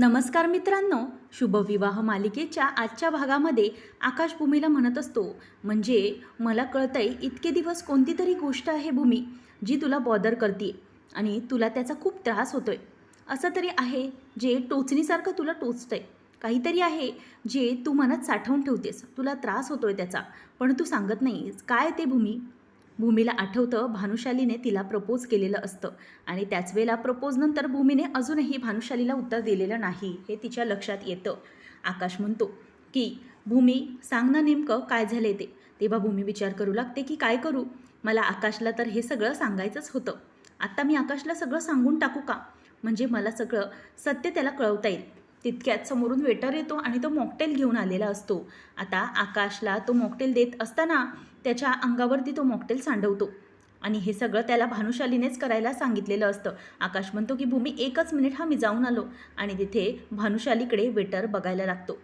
नमस्कार मित्रांनो शुभविवाह मालिकेच्या आजच्या भागामध्ये आकाश भूमीला म्हणत असतो. म्हणजे मला कळतंय इतके दिवस कोणती तरी गोष्ट आहे भूमी जी तुला बॉदर करते आणि तुला त्याचा खूप त्रास होतोय. असं तरी आहे जे टोचणीसारखं तुला टोचतंय. काहीतरी आहे जे तू मनात साठवून ठेवतेस. तुला त्रास होतोय त्याचा. पण तू सांगत नाहीस. काय ते भूमी? भूमीला आठवतं भानुशालीने तिला प्रपोज केलेलं असतं. आणि त्याच वेळेला प्रपोजनंतर भूमीने अजूनही भानुशालीला उत्तर दिलेलं नाही हे तिच्या लक्षात येतं. आकाश म्हणतो की भूमी सांग ना नेमकं काय झाले ते. तेव्हा भूमी विचार करू लागते की काय करू? मला आकाशला तर हे सगळं सांगायचंच होतं. आत्ता मी आकाशला सगळं सांगून टाकू का? म्हणजे मला सगळं सत्य त्याला कळवता येईल. तितक्यात समोरून वेटर येतो आणि तो मॉकटेल घेऊन आलेला असतो. आता आकाशला तो मॉकटेल देत असताना त्याच्या अंगावरती तो मॉकटेल सांडवतो. आणि हे सगळं त्याला भानुशालीनेच करायला सांगितलेलं असतं. आकाश म्हणतो की भूमी एकच मिनिट हा मी जाऊन आलो. आणि तिथे भानुशालीकडे वेटर बघायला लागतो.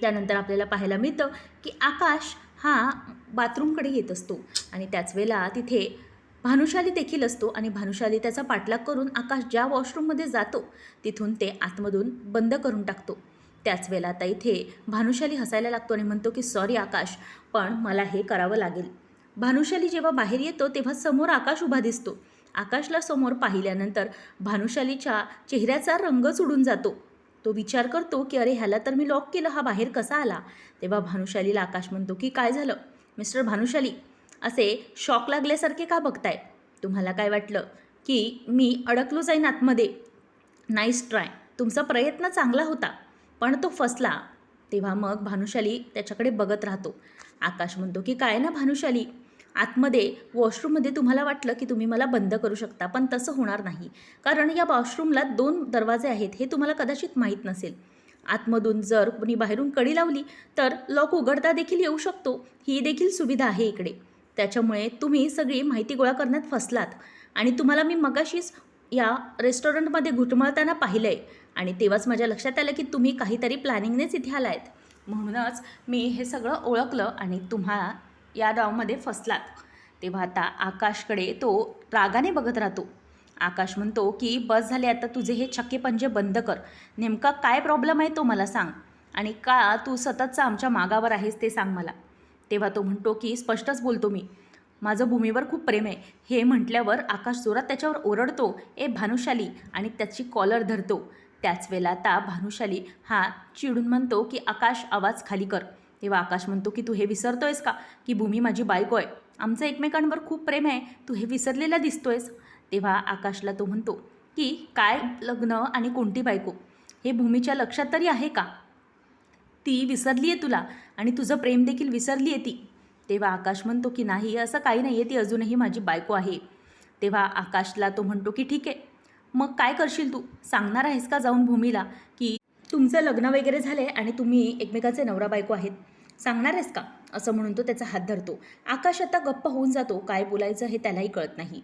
त्यानंतर आपल्याला पाहायला मिळतं की आकाश हा बाथरूमकडे येत असतो. आणि त्याच वेळेला तिथे भानुशाली देखील असतो आणि भानुशाली त्याचा पाठलाग करून आकाश ज्या वॉशरूममध्ये जातो तिथून ते आतमधून बंद करून टाकतो. त्याच वेळेला आता इथे भानुशाली हसायला लागतो आणि म्हणतो की सॉरी आकाश पण मला हे करावं लागेल. भानुशाली जेव्हा बाहेर येतो तेव्हा समोर आकाश उभा दिसतो. आकाशला समोर पाहिल्यानंतर भानुशालीच्या चेहऱ्याचा रंगच उडून जातो. तो विचार करतो की अरे ह्याला तर मी लॉक केलं हा बाहेर कसा आला? तेव्हा भानुशालीला आकाश म्हणतो की काय झालं? मिस्टर भानुशाली असे शॉक लागल्यासारखे का बघताय? तुम्हाला काय वाटलं? की मी अडकलो जाईन आतमध्ये? Nice try. तुमचा प्रयत्न चांगला होता. पण तो फसला. तेव्हा मग भानुशाली त्याच्याकडे बघत राहतो. आकाश म्हणतो की काय ना भानुशाली? आतमध्ये वॉशरूममध्ये तुम्हाला वाटलं की तुम्ही मला बंद करू शकता पण तसं होणार नाही. कारण या वॉशरूमला दोन दरवाजे आहेत हे तुम्हाला कदाचित माहीत नसेल. आतमधून जर कोणी बाहेरून कडी लावली तर लॉक उघडता देखील येऊ शकतो. ही देखील सुविधा आहे इकडे. त्याच्यामुळे तुम्ही सगळी माहिती गोळा करण्यात फसलात. आणि तुम्हाला मी मगाशीच या रेस्टॉरंटमध्ये घुटमळताना पाहिलं आहे आणि तेव्हाच माझ्या लक्षात आलं की तुम्ही काहीतरी प्लॅनिंगनेच इथे आला आहेत म्हणूनच मी हे सगळं ओळखलं आणि तुम्हाला या डावमध्ये फसलात. तेव्हा आता आकाशकडे तो रागाने बघत राहतो. आकाश म्हणतो की बस झाले आता तुझे हे छक्के पंजे बंद कर. नेमका काय प्रॉब्लेम आहे तो मला सांग. आणि का तू सततचा आमच्या मागावर आहेस ते सांग मला. तेव्हा तो म्हणतो की स्पष्टच बोलतो मी. माझं भूमीवर खूप प्रेम आहे. हे म्हटल्यावर आकाश जोरात त्याच्यावर ओरडतो. ए भानुशाली! आणि त्याची कॉलर धरतो. त्याच वेळेला आता भानुशाली हा चिडून म्हणतो की आकाश आवाज खाली कर. तेव्हा आकाश म्हणतो की तू हे विसरतोयस का? की भूमी माझी बायको आहे. आमचं एकमेकांवर खूप प्रेम आहे. तू हे विसरलेला दिसतोयस. तेव्हा आकाशला तो म्हणतो की काय लग्न आणि कोणती बायको? हे भूमीच्या लक्षात तरी आहे का? ती विसरली आहे तुला आणि तुझं प्रेम देखील विसरली आहे ती. तेव्हा आकाश म्हणतो की नाही असं काही नाही आहे ती अजूनही माझी बायको आहे. तेव्हा आकाशला तो म्हणतो की ठीक आहे मग काय करशील तू? सांगणार आहेस का जाऊन भूमीला की तुमचं लग्न वगैरे झालं आहे आणि तुम्ही एकमेकाचे नवरा बायको आहेत? सांगणार आहेस का? असं म्हणून तो त्याचा हात धरतो. आकाश आता गप्प होऊन जातो काय बोलायचं हे त्यालाही कळत नाही.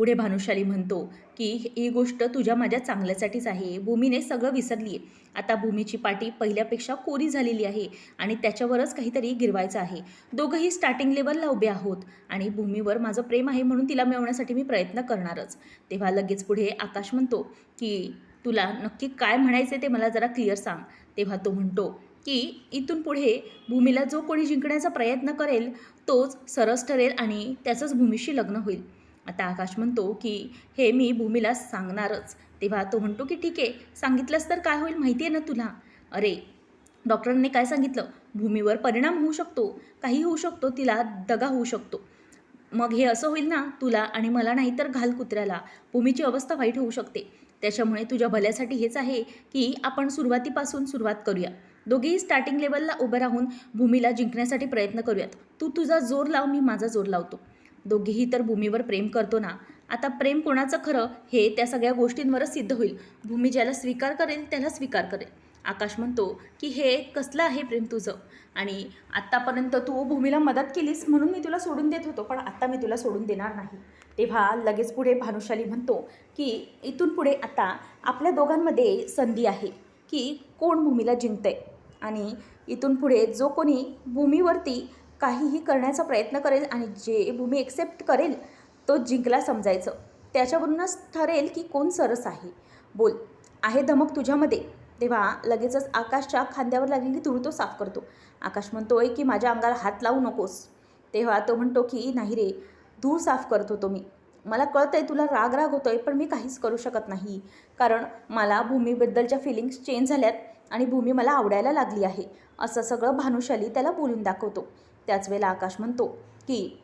पुढे भानुशाली म्हणतो की ही गोष्ट तुझ्या माझ्या चांगल्यासाठीच आहे. भूमीने सगळं विसरली आहे आता भूमीची पाटी पहिल्यापेक्षा कोरी झालेली आहे आणि त्याच्यावरच काहीतरी गिरवायचं आहे. दोघंही स्टार्टिंग लेवलला उभे आहोत आणि भूमीवर माझं प्रेम आहे म्हणून तिला मिळवण्यासाठी मी प्रयत्न करणारच. तेव्हा लगेच पुढे आकाश म्हणतो की तुला नक्की काय म्हणायचे ते मला जरा क्लिअर सांग. तेव्हा तो म्हणतो की इथून पुढे भूमीला जो कोणी जिंकण्याचा प्रयत्न करेल तोच सरस ठरेल आणि त्याचंच भूमीशी लग्न होईल. आता आकाश म्हणतो की हे मी भूमीला सांगणारच. तेव्हा तो म्हणतो की ठीक आहे सांगितलंस तर काय होईल माहिती आहे ना तुला? अरे डॉक्टरांनी काय सांगितलं? भूमीवर परिणाम होऊ शकतो. काही होऊ शकतो तिला दगा होऊ शकतो. मग हे असं होईल ना तुला आणि मला नाही तर घाल कुत्र्याला. भूमीची अवस्था वाईट होऊ शकते. त्याच्यामुळे तुझ्या भल्यासाठी हेच आहे की आपण सुरुवातीपासून सुरुवात करूया. दोघेही स्टार्टिंग लेवलला उभं राहून भूमीला जिंकण्यासाठी प्रयत्न करूयात. तू तुझा जोर लाव मी माझा जोर लावतो. दोघेही तर भूमीवर प्रेम करतो ना. आता प्रेम कोणाचं खरं हे त्या सगळ्या गोष्टींवरच सिद्ध होईल. भूमी ज्याला स्वीकार करेल त्याला स्वीकार करेल. आकाश म्हणतो की हे कसलं आहे प्रेम तुझं? आणि आत्तापर्यंत तू भूमीला मदत केलीस म्हणून मी तुला सोडून देत होतो पण आत्ता मी तुला सोडून देणार नाही. तेव्हा लगेच पुढे भानुशाली म्हणतो की इथून पुढे आता आपल्या दोघांमध्ये संधी आहे की कोण भूमीला जिंकतंय? आणि इथून पुढे जो कोणी भूमीवरती काहीही करण्याचा प्रयत्न करेल आणि जे भूमी एक्सेप्ट करेल तो जिंकला समजायचं. त्याच्यावरूनच ठरेल की कोण सरस आहे. बोल आहे धमक तुझ्यामध्ये? तेव्हा लगेचच आकाशच्या खांद्यावर लागलेली धूळ तो साफ करतो. आकाश म्हणतोय की माझ्या अंगाला हात लावू नकोस. तेव्हा तो म्हणतो की नाही रे धूळ साफ करत होतो मी. मला कळतं आहे तुला राग राग होतो आहे पण मी काहीच करू शकत नाही. कारण मला भूमीबद्दलच्या फिलिंग्स चेंज झाल्यात आणि भूमी मला आवडायला लागली आहे. असं सगळं भानुशाली त्याला बोलून दाखवतो. त्याच वेळेला आकाश म्हणतो की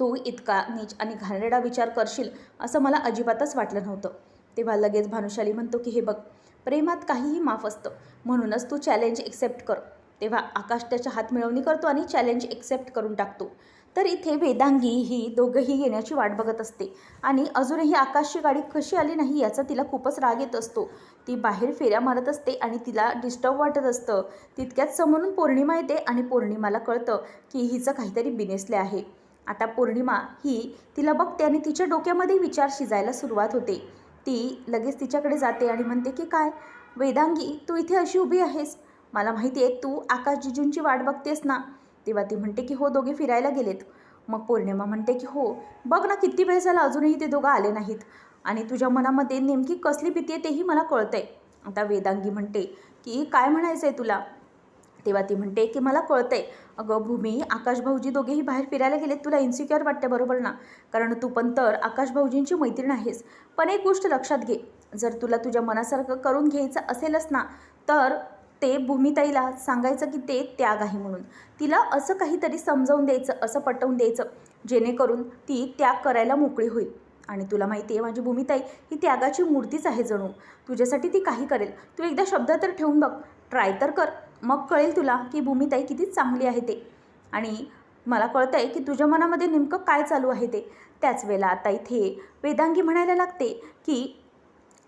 तू इतका नीच आणि घाणेरडा विचार करशील असं मला अजिबातच वाटलं नव्हतं. तेव्हा लगेच भानुशाली म्हणतो की हे बघ प्रेमात काहीही माफ असतं म्हणूनच तू चॅलेंज एक्सेप्ट कर. तेव्हा आकाश त्याच्या हात मिळवणी करतो आणि चॅलेंज एक्सेप्ट करून टाकतो. तर इथे वेदांगी ही दोघंही येण्याची वाट बघत असते. आणि अजूनही आकाशची गाडी कशी आली नाही याचा तिला खूपच राग येत असतो. ती बाहेर फेऱ्या मारत असते आणि तिला डिस्टर्ब वाटत असतं. तितक्यात समोरून पौर्णिमा येते आणि पौर्णिमाला कळतं की हिचं काहीतरी बिनेसले आहे. आता पौर्णिमा ही तिला बघते आणि तिच्या डोक्यामध्ये विचार शिजायला सुरुवात होते. ती लगेच तिच्याकडे जाते आणि म्हणते की काय? वेदांगी तू इथे अशी उभी आहेस? मला माहिती आहे तू आकाशजीजूंची वाट बघतेस ना. तेव्हा ती म्हणते की हो दोघे फिरायला गेलेत. मग पौर्णिमा म्हणते की हो बघ ना किती वेळ झाला अजूनही ते दोघं आले नाहीत. आणि तुझ्या मनामध्ये नेमकी कसली भीती आहे तेही मला कळतंय. आता वेदांगी म्हणते की काय म्हणायचं आहे तुला? तेव्हा ती म्हणते की मला कळतंय. अगं भूमी आकाश भाऊजी दोघेही बाहेर फिरायला गेलेत. तुला इन्सिक्युअर वाटते बरोबर ना? कारण तू पण तर आकाश भाऊजींची मैत्रीण आहेस. पण एक गोष्ट लक्षात घे. जर तुला तुझ्या मनासारखं करून घ्यायचं असेलच ना तर ते भूमिताईला सांगायचं की ते त्याग आहे म्हणून. तिला असं काहीतरी समजावून द्यायचं असं पटवून द्यायचं जेणेकरून ती त्याग करायला मोकळी होईल. आणि तुला माहिती आहे माझी भूमिताई ही त्यागाची मूर्तीच आहे जणू. तुझ्यासाठी ती काही करेल. तू एकदा शब्द तर ठेवून बघ. ट्राय तर कर. मग कळेल तुला की भूमिताई किती चांगली आहे ते. आणि मला कळतं आहे की तुझ्या मनामध्ये नेमकं काय चालू आहे ते. त्याच वेळेला आता इथे वेदांगी म्हणायला लागते की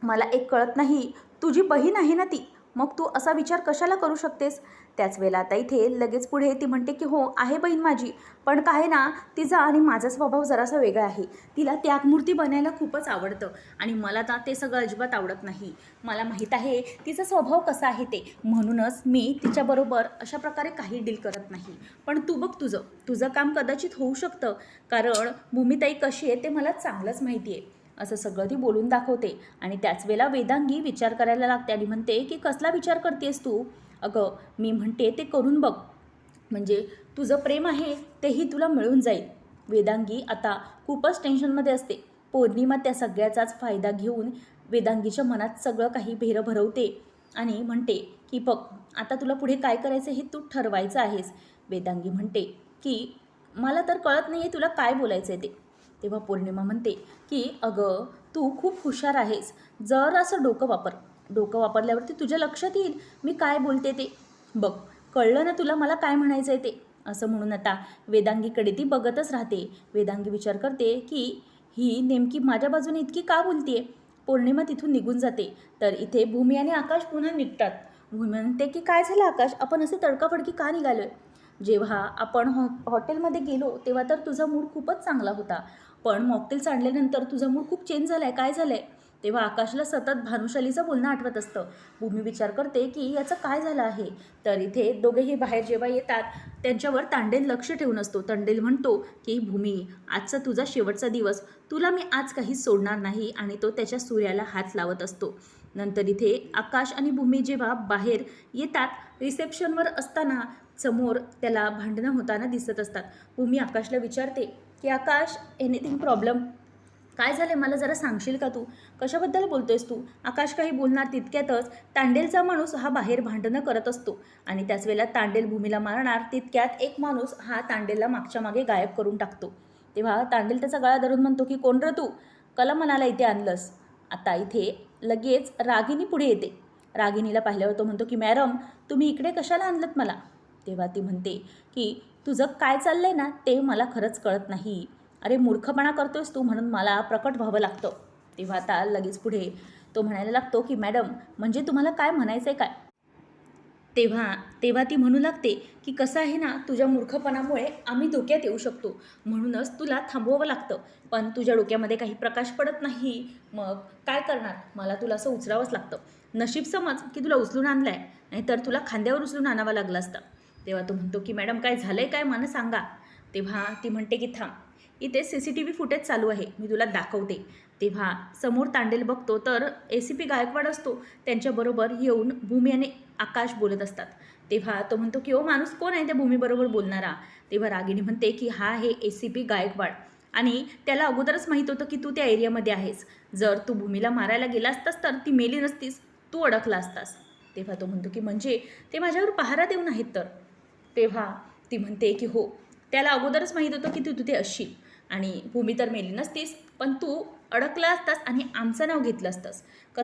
मला एक कळत नाही. तुझी बहीण आहे ना ती? मग तू असा विचार कशाला करू शकतेस? त्याच वेळेला आता इथे लगेच पुढे ती म्हणते की हो आहे बहीण माझी पण काय ना तिचा आणि माझा स्वभाव जरासा वेगळा आहे. तिला त्यागमूर्ती बनायला खूपच आवडतं आणि मला तर ते सगळं अजिबात आवडत नाही. मला माहीत आहे तिचा स्वभाव कसा आहे ते. म्हणूनच मी तिच्याबरोबर अशा प्रकारे काही डील करत नाही. पण तू बघ तुझं. तुझं काम कदाचित होऊ शकतं. कारण भूमिताई कशी आहे ते मला चांगलंच माहिती आहे. असं सगळं ती बोलून दाखवते. आणि त्याच वेळेला वेदांगी विचार करायला लागते आणि म्हणते की कसला विचार करतेस तू? अगं मी म्हणते ते करून बघ. म्हणजे तुझं प्रेम आहे तेही तुला मिळून जाईल. वेदांगी आता खूपच टेन्शनमध्ये असते. पौर्णिमा त्या सगळ्याचाच फायदा घेऊन वेदांगीच्या मनात सगळं काही भेरं भरवते आणि म्हणते की बघ आता तुला पुढे काय करायचं हे तू ठरवायचं आहेस. वेदांगी म्हणते की मला तर कळत नाही आहे तुला काय बोलायचं आहे ते. तेव्हा पौर्णिमा म्हणते की अगं तू खूप हुशार आहेस. जर असं डोकं वापर डोकं वापरल्यावरती तुझ्या लक्षात येईल मी काय बोलते ते. बघ कळलं ना तुला मला काय म्हणायचं आहे ते? असं म्हणून आता वेदांगीकडे ती बघतच राहते. वेदांगी विचार करते की ही नेमकी माझ्या बाजूने इतकी का बोलतीये? पौर्णिमा तिथून निघून जाते. तर इथे भूमी आणि आकाश पुन्हा निघतात. भूमी म्हणते की काय झालं आकाश? आपण असे तडकाफडकी का निघालोय? जेव्हा आपण हॉ हॉटेलमध्ये गेलो तेव्हा तर तुझा मूड खूपच चांगला होता. पण मॉकटेल्स आणल्यानंतर तुझा मूड खूप चेंज झाला आहे काय झालं आहे तेव्हा आकाशला सतत भानुशालीचं बोलणं आठवत असतं. भूमी विचार करते की याचं काय झालं आहे? तर इथे दोघेही बाहेर जेव्हा येतात त्यांच्यावर तांडेल लक्ष ठेवून असतो. तांडेल म्हणतो की भूमी आजचा तुझा शेवटचा दिवस. तुला मी आज काही सोडणार नाही आणि तो त्याच्या सूर्याला हात लावत असतो. नंतर इथे आकाश आणि भूमी जेव्हा बाहेर येतात रिसेप्शनवर असताना समोर त्याला भांडणं होताना दिसत असतात. भूमी आकाशला विचारते की आकाश एनिथिंग प्रॉब्लेम काय झालं मला जरा सांगशील का तू? कशाबद्दल बोलतोयस तू? आकाश काही बोलणार तितक्यातच तांडेलचा माणूस हा बाहेर भांडणं करत असतो. आणि त्याच वेळेला तांडेल भूमीला मारणार तितक्यात एक माणूस हा तांडेलला मागच्या मागे गायब करून टाकतो. तेव्हा तांडेल त्याचा गळा धरून म्हणतो की कोण र तू? कला मनाला इथे आणलंस. आता इथे लगेच रागिनी पुढे येते. रागिनीला पाहिल्यावर तो म्हणतो की मॅडम तुम्ही इकडे कशाला आणलत मला? तेव्हा ती म्हणते की तुझं काय चाललंय ना ते मला खरंच कळत नाही. अरे मूर्खपणा करतोयस तू म्हणून मला प्रकट व्हावं लागतं. तेव्हा आता लगेच पुढे तो म्हणायला लागतो की मॅडम म्हणजे तुम्हाला काय म्हणायचं आहे काय? तेव्हा तेव्हा ती म्हणू लागते की कसं आहे ना तुझ्या मूर्खपणामुळे आम्ही धोक्यात येऊ शकतो. म्हणूनच तुला थांबवावं लागतं. पण तुझ्या डोक्यामध्ये काही प्रकाश पडत नाही. मग काय करणार? मला तुला असं उचलावंच लागतं. नशीब समज की तुला उचलून आणलं आहे नाहीतर तुला खांद्यावर उचलून आणावं लागलं असतं. तेव्हा तो म्हणतो की मॅडम काय झालं आहे काय? मला सांगा. तेव्हा ती म्हणते की थांब. इथे C C T V footage चालू आहे. मी तुला दाखवते. तेव्हा समोर तांडेल बघतो तर ए सी पी गायकवाड असतो. त्यांच्याबरोबर येऊन भूमी आणि आकाश बोलत असतात. तेव्हा तो म्हणतो की ओ माणूस कोण आहे त्या भूमीबरोबर बोलणारा? तेव्हा रागिणी म्हणते की हा आहे ए सी पी गायकवाड. आणि त्याला अगोदरच माहीत होतं की तू त्या एरियामध्ये आहेस. जर तू भूमीला मारायला गेला असतास तर ती मेली नसतीस. तू अडकला असतास. तेव्हा तो म्हणतो की म्हणजे? ते माझ्यावर पहारा देऊन आहेत तर. तेव्हा ती म्हणते की हो त्याला अगोदरच माहीत होतं की तू तिथे असशील. आणि भूमी तर मेली नसतीस पण तू अडकला असतास आणि आमचं नाव घेतलं असतास. क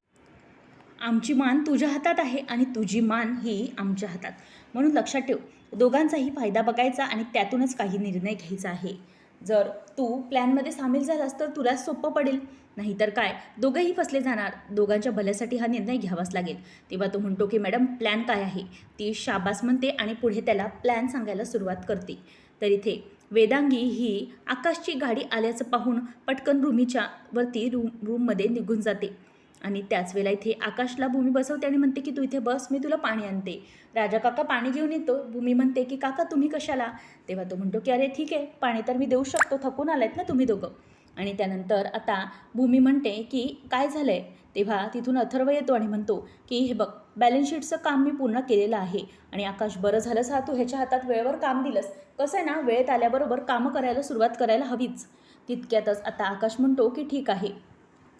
आमची मान तुझ्या हातात आहे आणि तुझी मान ही आमच्या हातात. म्हणून लक्षात ठेव दोघांचाही फायदा बघायचा आणि त्यातूनच काही निर्णय घ्यायचा आहे. जर तू प्लॅनमध्ये सामील झालास तर तुला सोपं पडेल. नाहीतर काय? दोघंही फसले जाणार. दोघांच्या भल्यासाठी हा निर्णय घ्यावाच लागेल. तेव्हा तो म्हणतो की मॅडम प्लॅन काय आहे? ती शाबास म्हणते आणि पुढे त्याला प्लॅन सांगायला सुरुवात करते. तर इथे वेदांगी ही आकाशची गाडी आल्याचं पाहून पटकन रूमीच्या वरती रूम रूममध्ये निघून जाते. आणि त्याच वेळेला इथे आकाशला भूमी बसवते आणि म्हणते की तू इथे बस मी तुला पाणी आणते. राजा काका पाणी घेऊन येतो. भूमी म्हणते की काका तुम्ही कशाला? तेव्हा तो म्हणतो की अरे ठीक आहे पाणी तर मी देऊ शकतो थकून आलायत ना तुम्ही दोघं. आणि त्यानंतर आता भूमी म्हणते की काय झालं आहे तेव्हा तिथून अथर्व येतो आणि म्हणतो की हे बघ बॅलन्स शीटचं काम मी पूर्ण केलेलं आहे आणि आकाश बरं झालंच हा तू ह्याच्या हातात वेळेवर काम दिलंस. कसं आहे ना वेळेत आल्याबरोबर कामं करायला सुरुवात करायला हवीच. तितक्यातच आता आकाश म्हणतो की ठीक आहे.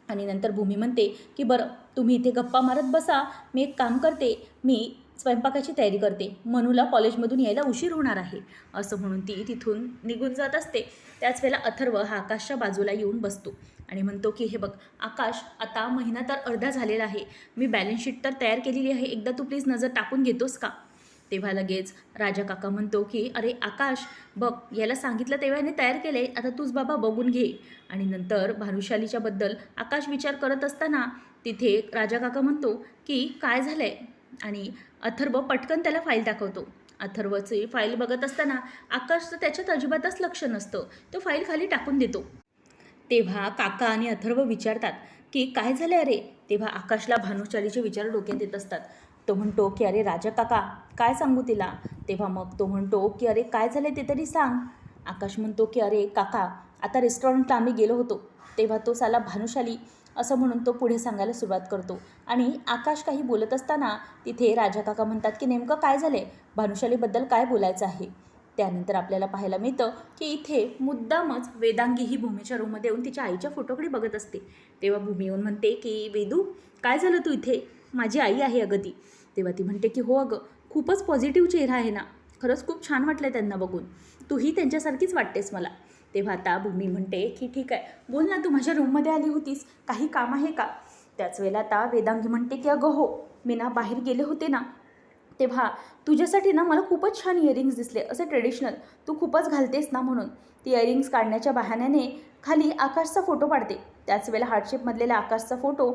आणि नंतर भूमी म्हणते की बरं तुम्ही इथे गप्पा मारत बसा. मी एक काम करते. मी स्वयंपाकाची तयारी करते. मनूला कॉलेजमधून यायला उशीर होणार आहे असं म्हणून ती तिथून निघून जात असते. त्याच वेळेला अथर्व हा आकाशच्या बाजूला येऊन बसतो आणि म्हणतो की हे बघ आकाश आता महिना तर अर्धा झालेला आहे. मी बॅलन्स शीट तर तयार केलेली आहे. एकदा तू प्लीज नजर टाकून घेतोस का? तेव्हा लगेच राजा काका म्हणतो की अरे आकाश बघ याला सांगितलं तेव्हा याने तयार केले आता तूच बाबा बघून घे. आणि नंतर भानुशालीच्याबद्दल आकाश विचार करत असताना तिथे राजा काका म्हणतो की काय झालं आहे आणि अथर्व पटकन त्याला फाईल दाखवतो. अथर्वचे फाईल बघत असताना आकाशचं त्याच्यात अजिबातच लक्ष नसतं. तो फाईल खाली टाकून देतो. तेव्हा काका आणि अथर्व विचारतात की काय झालं अरे? तेव्हा आकाशला भानुशालीचे विचार डोक्यात येत असतात. तो म्हणतो की अरे राजा काका काय सांगू तिला? तेव्हा मग तो म्हणतो की अरे काय झालं ते तरी सांग. आकाश म्हणतो की अरे काका आता रेस्टॉरंटला आम्ही गेलो होतो. तेव्हा तो साला भानुशाली असं म्हणून तो पुढे सांगायला सुरुवात करतो. आणि आकाश काही बोलत असताना तिथे राजा काका म्हणतात की नेमकं काय झालं आहे भानुशालीबद्दल काय बोलायचं आहे? त्यानंतर आपल्याला पाहायला मिळतं की इथे मुद्दामच वेदांगी ही भूमीच्या रूममध्ये येऊन तिच्या आईच्या फोटोकडे बघत असते. तेव्हा भूमी येऊन म्हणते की वेदू काय झालं तू इथे? माझी आई आहे अगं ती तेव्हा ती म्हणते की हो अगं खूपच पॉझिटिव्ह चेहरा आहे ना. खरंच खूप छान वाटलं त्यांना बघून. तूही त्यांच्यासारखीच वाटतेस मला. तेव्हा आता भूमी म्हणते की ठीक आहे. बोल ना तू माझ्या रूममध्ये आली होतीस. काही काम आहे का? त्याच वेळेला आता वेदांगी म्हणते की अगं हो मी ना बाहेर गेले होते ना तेव्हा तुझ्यासाठी ना मला खूपच छान इयरिंग्स दिसले. असे ट्रेडिशनल तू खूपच घालतेस ना म्हणून. ती इयरिंग्स काढण्याच्या बहाण्याने खाली आकाशचा फोटो पाडते. त्याच वेळेला हार्डशेपमधलेला आकाशचा फोटो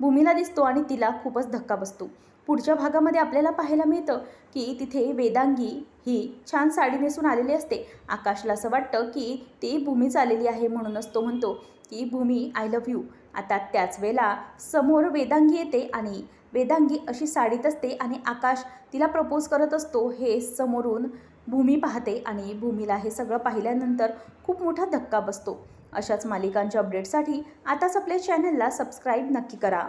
भूमीला दिसतो आणि तिला खूपच धक्का बसतो. पुढच्या भागामध्ये आपल्याला पाहायला मिळतं की तिथे वेदांगी ही छान साडी नेसून आलेली असते. आकाशला असं वाटतं की ती भूमीच आलेली आहे म्हणूनच तो म्हणतो की भूमी आय लव्ह यू आता त्याच वेळेला समोर वेदांगी येते आणि वेदांगी अशी साडीत असते आणि आकाश तिला प्रपोज करत असतो. हे समोरून भूमी पाहते आणि भूमीला हे सगळं पाहिल्यानंतर खूप मोठा धक्का बसतो. अशाच मालिकांच्या अपडेटसाठी आताच आपल्या चॅनलला सबस्क्राईब नक्की करा.